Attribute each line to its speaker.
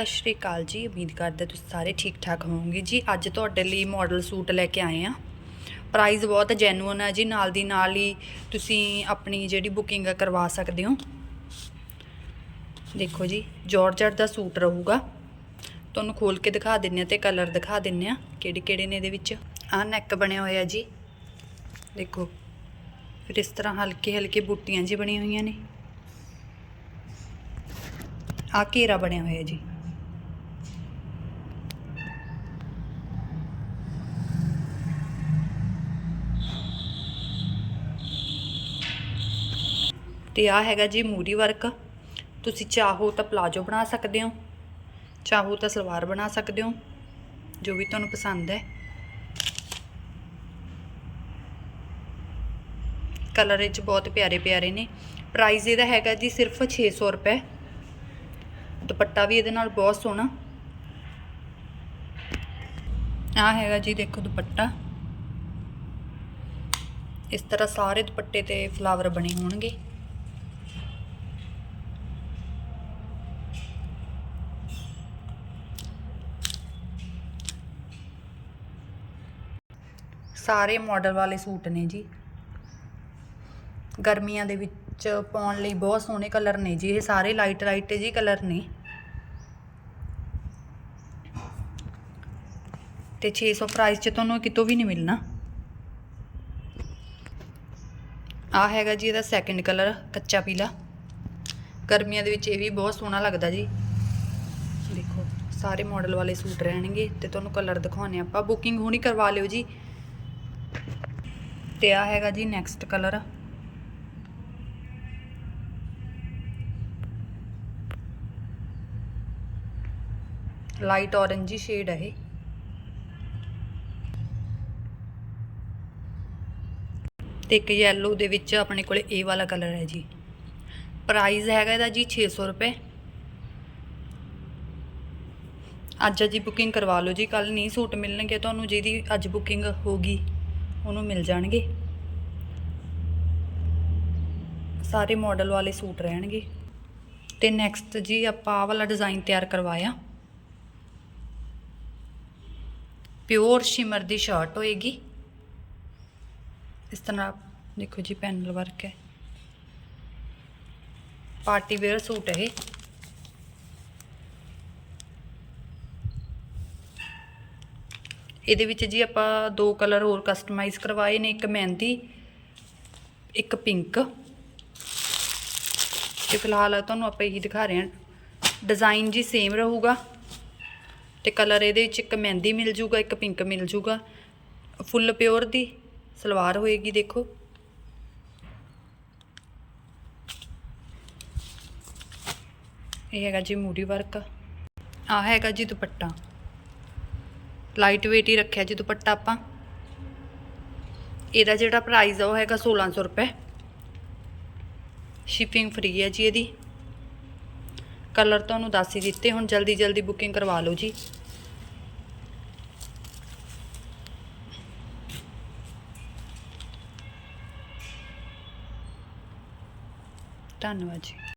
Speaker 1: ਸਤਿ ਸ਼੍ਰੀ ਅਕਾਲ ਜੀ। ਉਮੀਦ ਕਰਦੇ ਤੁਸੀਂ ਸਾਰੇ ਠੀਕ ਠਾਕ ਹੋਵੋਗੇ। ਜੀ, ਅੱਜ ਤੁਹਾਡੇ ਲਈ ਮਾਡਲ ਸੂਟ ਲੈ ਕੇ ਆਏ ਆ ਪ੍ਰਾਈਸ ਬਹੁਤ ਜੈਨੂਅਨ ਹੈ ਜੀ। ਨਾਲ ਦੀ ਨਾਲ ਹੀ ਤੁਸੀਂ ਆਪਣੀ ਜਿਹੜੀ ਬੁਕਿੰਗ ਹੈ ਕਰਵਾ ਸਕਦੇ ਹੋ। ਦੇਖੋ ਜੀ ਜਾਰਜਟ ਦਾ ਸੂਟ ਰਹੂਗਾ। ਤੁਹਾਨੂੰ ਖੋਲ ਕੇ ਦਿਖਾ ਦਿੰਨੇ ਆ ਤੇ ਕਲਰ ਦਿਖਾ ਦਿੰਨੇ ਆ ਕਿਹੜੇ ਕਿਹੜੇ ਨੇ ਇਹਦੇ ਵਿੱਚ। ਆਹ ਨੈਕ ਬਣਿਆ ਹੋਇਆ ਜੀ। ਦੇਖੋ, ਫਿਰ ਇਸ ਤਰ੍ਹਾਂ ਹਲਕੇ ਹਲਕੇ ਬੂਟੀਆਂ ਜੀ ਬਣੀਆਂ ਹੋਈਆਂ ਨੇ। ਆ ਘੇਰਾ ਬਣਿਆ ਹੋਇਆ ਜੀ। ਤੇ ਆ ਹੈਗਾ ਜੀ ਮੂਰੀ ਵਰਕ। ਤੁਸੀਂ ਚਾਹੋ ਤਾਂ ਪਲਾਜੋ ਬਣਾ ਸਕਦੇ ਹੋ, ਚਾਹੋ ਤਾਂ ਸਲਵਾਰ ਬਣਾ ਸਕਦੇ ਹੋ, ਜੋ ਵੀ ਤੁਹਾਨੂੰ ਪਸੰਦ ਹੈ। ਕਲਰ ਵਿੱਚ ਬਹੁਤ ਪਿਆਰੇ ਪਿਆਰੇ ਨੇ। ਪ੍ਰਾਈਸ ਇਹਦਾ ਹੈਗਾ ਜੀ ਸਿਰਫ 600 ਰੁਪਏ। ਦੁਪੱਟਾ ਵੀ ਇਹਦੇ ਨਾਲ ਬਹੁਤ ਸੋਹਣਾ। ਆ ਹੈਗਾ ਜੀ ਦੇਖੋ ਦੁਪੱਟਾ। ਇਸ ਤਰ੍ਹਾਂ ਸਾਰੇ ਦੁਪੱਟੇ ਤੇ ਫਲਾਵਰ ਬਣੇ ਹੋਣਗੇ। ਸਾਰੇ ਮਾਡਲ ਵਾਲੇ ਸੂਟ ਨੇ ਜੀ। ਗਰਮੀਆਂ ਦੇ ਵਿੱਚ ਪਾਉਣ ਲਈ ਬਹੁਤ ਸੋਹਣੇ ਕਲਰ ਨੇ ਜੀ, ਇਹ ਸਾਰੇ ਲਾਈਟ ਲਾਈਟ ਜੀ ਕਲਰ ਨੇ। ਤੇ 600 ਪ੍ਰਾਈਸ 'ਚ ਤੁਹਾਨੂੰ ਕਿਤੋਂ ਵੀ ਨਹੀਂ ਮਿਲਣਾ। ਆ ਹੈਗਾ ਜੀ ਇਹਦਾ ਸੈਕੰਡ ਕਲਰ ਕੱਚਾ ਪੀਲਾ। ਗਰਮੀਆਂ ਦੇ ਵਿੱਚ ਇਹ ਵੀ ਬਹੁਤ ਸੋਹਣਾ ਲੱਗਦਾ ਜੀ। ਦੇਖੋ, ਸਾਰੇ ਮਾਡਲ ਵਾਲੇ ਸੂਟ ਰਹਿਣਗੇ ਤੇ ਤੁਹਾਨੂੰ ਕਲਰ ਦਿਖਾਉਣੇ ਆਪਾਂ। ਬੁਕਿੰਗ ਹੁਣੀ ਕਰਵਾ ਲਿਓ ਜੀ। ਤੇ ਆ ਹੈਗਾ ਜੀ next colour light orangey shade ਹੈ ਇਹ। ਤੇ ਇੱਕ ਯੈਲੋ ਦੇ ਵਿੱਚ ਆਪਣੇ ਕੋਲੇ ਇਹ ਵਾਲਾ ਕਲਰ ਹੈ ਜੀ। ਪ੍ਰਾਈਸ ਹੈਗਾ ਇਹਦਾ ਜੀ 600 ਰੁਪਏ। ਅੱਜ ਜੀ ਬੁਕਿੰਗ ਕਰਵਾ ਲਓ ਜੀ ਕੱਲ ਨਹੀਂ ਸੂਟ ਮਿਲਣਗੇ ਤੁਹਾਨੂੰ, ਜਿਹਦੀ ਅੱਜ ਬੁਕਿੰਗ ਹੋਗੀ ਉਹਨੂੰ ਮਿਲ ਜਾਣਗੇ। ਸਾਰੇ ਮਾਡਲ ਵਾਲੇ ਸੂਟ ਰਹਿਣਗੇ। ਤੇ ਨੈਕਸਟ ਜੀ ਆਪਾਂ ਆਹ ਵਾਲਾ ਡਿਜ਼ਾਈਨ ਤਿਆਰ ਕਰਵਾਇਆ। ਪਿਓਰ ਸ਼ਿਮਰ ਦੀ ਸ਼ਰਟ ਹੋਏਗੀ। ਇਸ ਤਰ੍ਹਾਂ ਦੇਖੋ ਜੀ ਪੈਨਲ ਵਰਕ ਹੈ। ਪਾਰਟੀ ਵੇਅਰ ਸੂਟ ਹੈ ਇਹ। ਇਹਦੇ ਵਿੱਚ ਜੀ ਆਪਾਂ ਦੋ ਕਲਰ ਹੋਰ ਕਸਟਮਾਈਜ਼ ਕਰਵਾਏ ਨੇ, ਇੱਕ ਮਹਿੰਦੀ, ਇੱਕ ਪਿੰਕ ਤੇ ਫਿਲਹਾਲ ਤੁਹਾਨੂੰ ਆਪਾਂ ਇਹੀ ਦਿਖਾ ਰਹੇ ਹਾਂ। ਡਿਜ਼ਾਈਨ ਜੀ ਸੇਮ ਰਹੂਗਾ। ਤੇ ਕਲਰ ਇਹਦੇ ਵਿੱਚ ਇੱਕ ਮਹਿੰਦੀ ਮਿਲ ਜੂਗਾ, ਇੱਕ ਪਿੰਕ ਮਿਲ ਜੂਗਾ। ਫੁੱਲ ਪਿਓਰ ਦੀ ਸਲਵਾਰ ਹੋਏਗੀ, ਦੇਖੋ। ਇਹ ਹੈਗਾ ਜੀ ਮੂਰੀ ਵਰਕ। ਆ ਹੈਗਾ ਜੀ ਦੁਪੱਟਾ। ਲਾਈਟ weight ਹੀ ਰੱਖਿਆ ਜੀ ਦੁਪੱਟਾ ਆਪਾਂ। ਇਹਦਾ ਜਿਹੜਾ ਪ੍ਰਾਈਸ ਆ ਉਹ ਹੈਗਾ 1600 ਰੁਪਏ। ਸ਼ਿਪਿੰਗ ਫ੍ਰੀ ਹੈ ਜੀ ਇਹਦੀ। ਕਲਰ ਤੁਹਾਨੂੰ ਦੱਸ ਹੀ ਦਿੱਤੇ, ਹੁਣ ਜਲਦੀ ਜਲਦੀ ਬੁਕਿੰਗ ਕਰਵਾ ਲਓ ਜੀ। ਧੰਨਵਾਦ ਜੀ।